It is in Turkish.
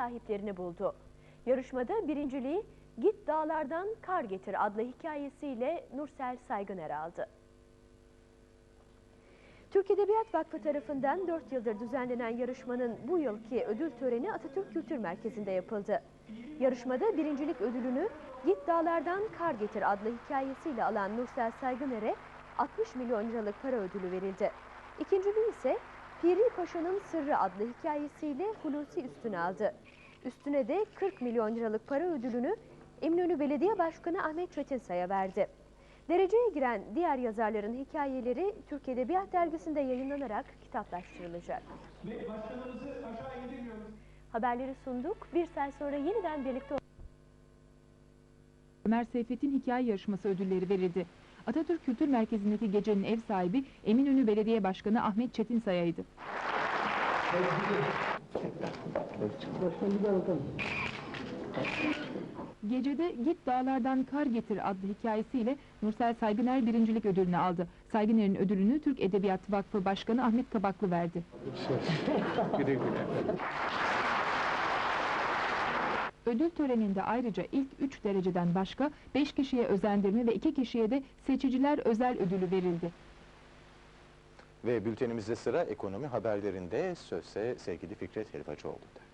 sahiplerini buldu. Yarışmada birinciliği Git Dağlardan Kar Getir adlı hikayesiyle Nursel Saygıner aldı. Türk Edebiyat Vakfı tarafından 4 yıldır düzenlenen yarışmanın bu yılki ödül töreni Atatürk Kültür Merkezi'nde yapıldı. Yarışmada birincilik ödülünü Git Dağlardan Kar Getir adlı hikayesiyle alan Nursel Saygıner'e 60 milyon liralık para ödülü verildi. İkinciliği ise Piri Paşa'nın Sırrı adlı hikayesiyle Hulusi Üstün aldı. Üstüne de 40 milyon liralık para ödülünü İminönü Belediye Başkanı Ahmet Çetinsay'a verdi. Dereceye giren diğer yazarların hikayeleri Türk Edebiyat Dergisi'nde yayınlanarak kitaplaştırılacak. Haberleri sunduk. Bir saat sonra yeniden birlikte Ömer Seyfettin Hikaye Yarışması ödülleri verildi. Atatürk Kültür Merkezi'ndeki gecenin ev sahibi Eminönü Belediye Başkanı Ahmet Çetinsaya'ydı. Gecede Git Dağlardan Kar Getir adlı hikayesiyle Nursel Saygıner birincilik ödülünü aldı. Saygıner'in ödülünü Türk Edebiyat Vakfı Başkanı Ahmet Kabaklı verdi. Güle güle. Ödül töreninde ayrıca ilk 3 dereceden başka 5 kişiye özendirme ve 2 kişiye de seçiciler özel ödülü verildi. Ve bültenimizde sıra ekonomi haberlerinde sözse sevgili Fikret Helvacıoğlu'da.